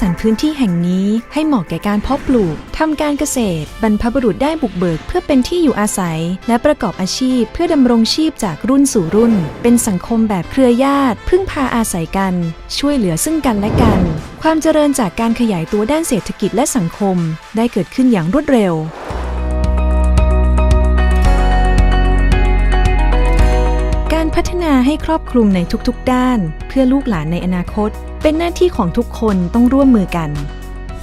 สรรพื้นที่แห่งนี้ให้เหมาะแก่การเพาะปลูกทำการเกษตร บรรพบุรุษได้บุกเบิกเพื่อเป็นที่อยู่อาศัย และประกอบอาชีพเพื่อดำรงชีพจากรุ่นสู่รุ่น เป็นสังคมแบบเครือญาติ พึ่งพาอาศัยกัน ช่วยเหลือซึ่งกันและกัน ความเจริญจากการขยายตัวด้านเศรษฐกิจและสังคม ได้เกิดขึ้นอย่างรวดเร็วการพัฒนาให้ครอบคลุมในทุกๆด้าน เพื่อลูกหลานในอนาคตเป็นหน้าที่ของทุกคนต้องร่วมมือกัน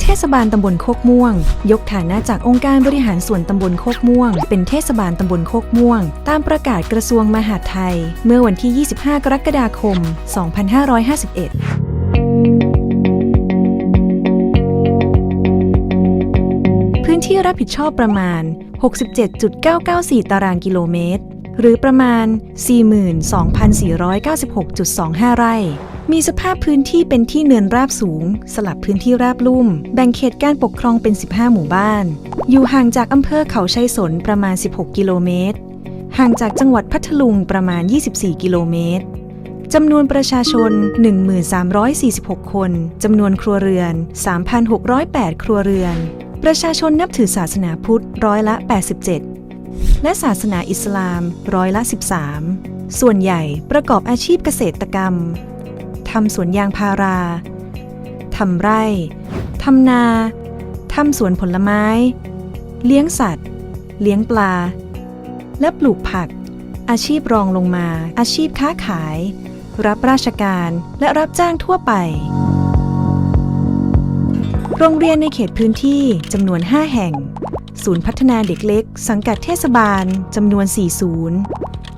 เทศบาลตำบลโคกม่วง ยกฐานะจากองค์การบริหารส่วนตำบลโคกม่วง เป็นเทศบาลตำบลโคกม่วง ตามประกาศกระทรวงมหาดไทย เมื่อวันที่ 25 กรกฎาคม 2551พื้นที่รับผิดชอบประมาณ 67.994 ตารางกิโลเมตร หรือประมาณ 42,496.25 ไร่ มีสภาพพื้นที่เป็นที่เนินราบสูง สลับพื้นที่ราบลุ่ม แบ่งเขตการปกครองเป็น 15 หมู่บ้าน อยู่ห่างจากอำเภอเขาชัยสนประมาณ 16 กิโลเมตร ห่างจากจังหวัดพัทลุงประมาณ 24 กิโลเมตรจำนวนประชาชน 1346 คน จำนวนครัวเรือน 3,608 ครัวเรือน ประชาชนนับถือศาสนาพุทธร้อยละ 87 และศาสนาอิสลามร้อยละ 13 ส่วนใหญ่ประกอบอาชีพเกษตรกรรม ทำสวนยางพารา ทำไร่ ทำนา ทำสวนผลไม้ เลี้ยงสัตว์ เลี้ยงปลา และปลูกผัก อาชีพรองลงมา อาชีพค้าขาย รับราชการและรับจ้างทั่วไป โรงเรียนในเขตพื้นที่จำนวน 5 แห่ง ศูนย์พัฒนาเด็กเล็ก สังกัดเทศบาลจำนวน4ศูนย์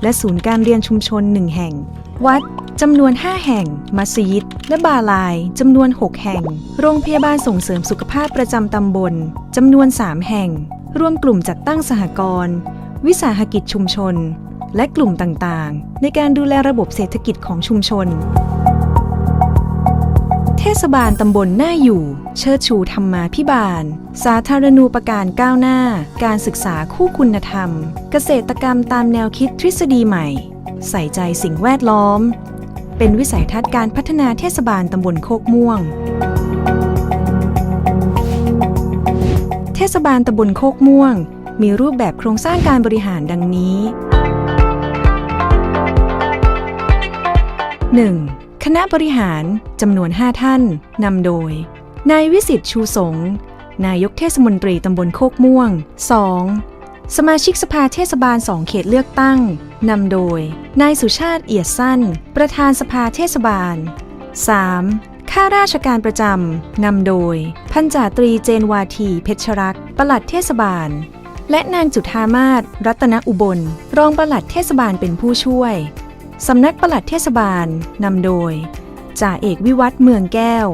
และศูนย์การเรียนชุมชน 1 แห่ง วัด จำนวน 5 แห่ง มัสยิด และบาลาย จำนวน 6 แห่ง โรงพยาบาลส่งเสริมสุขภาพประจำตำบล จำนวน 3 แห่ง รวมกลุ่มจัดตั้งสหกรณ์ วิสาหกิจชุมชน และกลุ่มต่างๆ ในการดูแลระบบเศรษฐกิจของชุมชน เทศบาลตำบลหน่าอยู่ เชิดชูธรรมาพิบาล สาธารณูปการก้าวหน้า การศึกษาคู่คุณธรรม เกษตรกรรมตามแนวคิดทฤษฎีใหม่ ใส่ใจสิ่งแวดล้อม เป็นวิสัยทัศน์การพัฒนาเทศบาลตำบลโคกม่วง เทศบาลตำบลโคกม่วง มีรูปแบบโครงสร้างการบริหารดังนี้ 1. คณะบริหารจำนวน 5 ท่านนำโดย นายวิสิตชูสง นายกเทศมนตรีตำบลโคกม่วง 2. สมาชิกสภาเทศบาล 2 เขตเลือกตั้ง นำโดย นายสุชาติเอียดสั้น ประธานสภาเทศบาล 3. ข้าราชการประจำนำโดย พันจ่าตรีเจนวาทีเพชรรักษ์ปลัดเทศบาล และนางจุธามาศรัตนอุบล รองปลัดเทศบาลเป็นผู้ช่วยสำนักปลัดเทศบาลนำโดยจ่าเอกวิวัฒเมืองแก้ว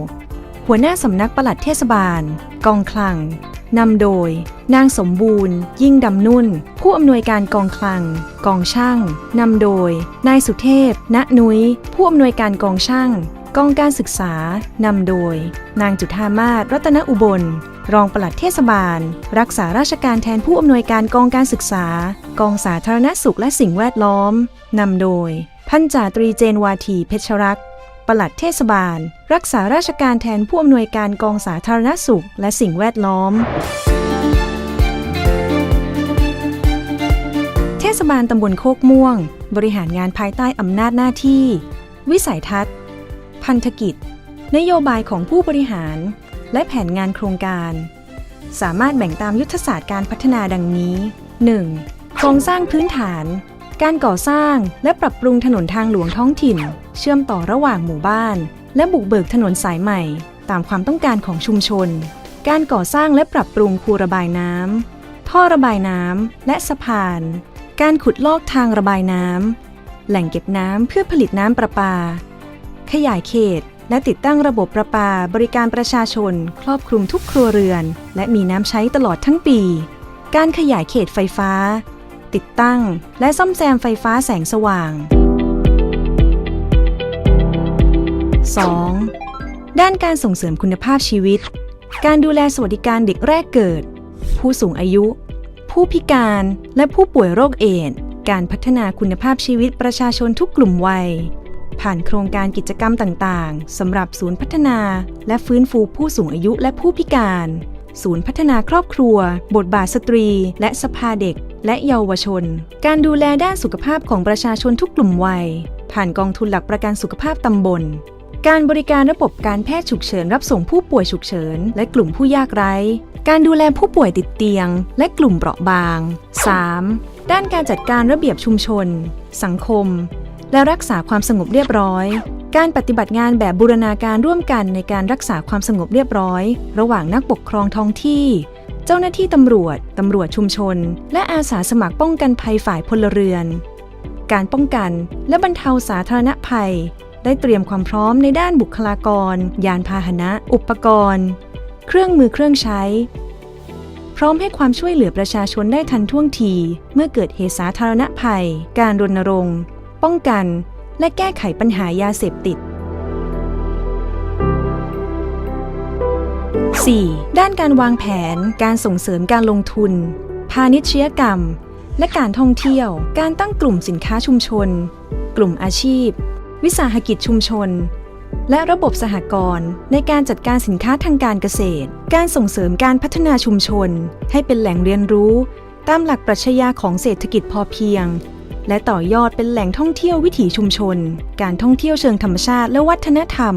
หัวหน้าสำนักปลัดเทศบาล กองคลัง นำโดย นางสมบูรณ์ ยิ่งดำนุ่น ผู้อำนวยการกองคลัง กองช่างนำโดย นายสุเทพ ณนุย้ย ผู้อำนวยการกองช่าง กองการศึกษานำโดย นางจุธามาศรัตนอุบล รองปลัดเทศบาล รักษาราชการแทนผู้อำนวยการกองการศึกษา กองสาธารณสุขและสิ่งแวดล้อมนำโดย พันจ่าตรีเจนวาทีเพชรรักษ ปลัดเทศบาล รักษาราชการแทนผู้อำนวยการกองสาธารณสุข และสิ่งแวดล้อม เทศบาลตำบลโคกม่วง บริหารงานภายใต้อำนาจหน้าที่ วิสัยทัศน์ พันธกิจ นโยบายของผู้บริหาร และแผนงานโครงการ สามารถแบ่งตามยุทธศาสตร์การพัฒนาดังนี้ 1. โครงสร้างพื้นฐาน การก่อสร้างและปรับปรุงถนนทางหลวงท้องถิ่น เชื่อมต่อระหว่างหมู่บ้าน และบุกเบิกถนนสายใหม่ ตามความต้องการของชุมชน การก่อสร้างและปรับปรุงคูระบายน้ำท่อระบายน้ำและสะพาน การขุดลอกทางระบายน้ำแหล่งเก็บน้ำเพื่อผลิตน้ำประปา ขยายเขตและติดตั้งระบบประปาบริการประชาชน ครอบคลุมทุกครัวเรือน และมีน้ำใช้ตลอดทั้งปี การขยายเขตไฟฟ้า ติดตั้ง และซ่อมแซมไฟฟ้าแสงสว่าง 2. ด้านการส่งเสริมคุณภาพชีวิต การดูแลสวัสดิการเด็กแรกเกิด ผู้สูงอายุ ผู้พิการ และผู้ป่วยโรคเอดส์การพัฒนาคุณภาพชีวิตประชาชนทุกกลุ่มวัย ผ่านโครงการกิจกรรมต่างๆ สำหรับศูนย์พัฒนา และฟื้นฟูผู้สูงอายุและผู้พิการ ศูนย์พัฒนาครอบครัว บทบาทสตรี และสภาเด็ก และเยาวชน การดูแลด้านสุขภาพของประชาชนทุกกลุ่มวัย ผ่านกองทุนหลักประกันสุขภาพตำบล การบริการระบบการแพทย์ฉุกเฉินรับส่งผู้ป่วยฉุกเฉิน และกลุ่มผู้ยากไร้ การดูแลผู้ป่วยติดเตียง และกลุ่มเปราะบาง 3. ด้านการจัดการระเบียบชุมชน สังคม และรักษาความสงบเรียบร้อยการปฏิบัติงานแบบบูรณาการร่วมกันในการรักษาความสงบเรียบร้อย ระหว่างนักปกครองท้องที่ เจ้าหน้าที่ตำรวจ ตำรวจชุมชน และอาสาสมัครป้องกันภัยฝ่ายพลเรือน การป้องกันและบรรเทาสาธารณภัย ได้เตรียมความพร้อมในด้านบุคลากร ยานพาหนะ อุปกรณ์ เครื่องมือเครื่องใช้ พร้อมให้ความช่วยเหลือประชาชนได้ทันท่วงที เมื่อเกิดเหตุสาธารณภัย การรณรงค์ ป้องกัน และแก้ไขปัญหายาเสพติด 4. ด้านการวางแผนการส่งเสริมการลงทุน พาณิชยกรรม และการท่องเที่ยว การตั้งกลุ่มสินค้าชุมชน กลุ่มอาชีพ วิสาหกิจชุมชน และระบบสหกรณ์ในการจัดการสินค้าทางการเกษตร การส่งเสริมการพัฒนาชุมชน ให้เป็นแหล่งเรียนรู้ ตามหลักปรัชญาของเศรษฐกิจพอเพียง และต่อยอดเป็นแหล่งท่องเที่ยววิถีชุมชน การท่องเที่ยวเชิงธรรมชาติและวัฒนธรรม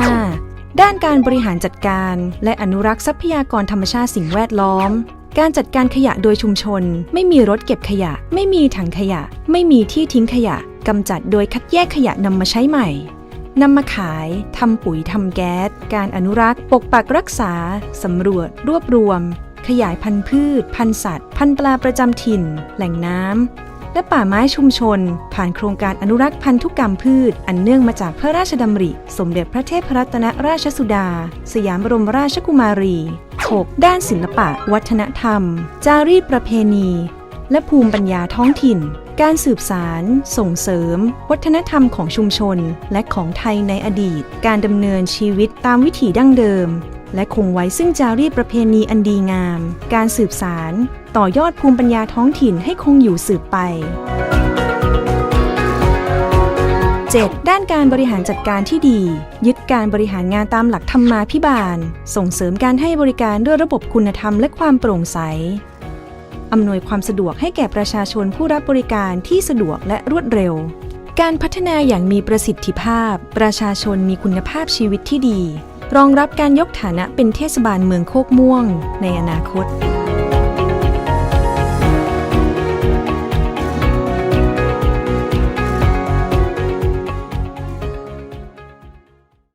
5. ด้านการบริหารจัดการ และอนุรักษ์ทรัพยากรธรรมชาติสิ่งแวดล้อม การจัดการขยะโดยชุมชน ไม่มีรถเก็บขยะ ไม่มีถังขยะ ไม่มีที่ทิ้งขยะกำจัดโดยคัดแยกขยะนำมาใช้ใหม่นำมาขาย ทำปุ๋ย ทำแก๊ส การอนุรักษ์ ปกปักรักษา สำรวจ รวบรวม ขยายพันธุ์พืช พันธุ์สัตว์ พันธุ์ปลาประจำถิ่น แหล่งน้ำ และป่าไม้ชุมชน ผ่านโครงการอนุรักษ์พันธุกรรมพืช อันเนื่องมาจากพระราชดำริ สมเด็จพระเทพรัตนราชสุดา สยามบรมราชกุมารี 6. ด้านศิลปะ วัฒนธรรม จารีตประเพณี และภูมิปัญญาท้องถิ่น การสืบสาร ส่งเสริม วัฒนธรรมของชุมชน และของไทยในอดีต การดำเนินชีวิตตามวิถีดั้งเดิม และคงไว้ซึ่งจารีตประเพณีอันดีงาม การสืบสาร ต่อยอดภูมิปัญญาท้องถิ่นให้คงอยู่สืบไป 7. ด้านการบริหารจัดการที่ดี ยึดการบริหารงานตามหลักธรรมาภิบาล ส่งเสริมการให้บริการด้วยระบบคุณธรรมและความโปร่งใส อำนวยความสะดวกให้แก่ประชาชนผู้รับบริการที่สะดวกและรวดเร็ว การพัฒนาอย่างมีประสิทธิภาพ ประชาชนมีคุณภาพชีวิตที่ดี รองรับการยกฐานะเป็นเทศบาลเมืองโคกม่วงในอนาคต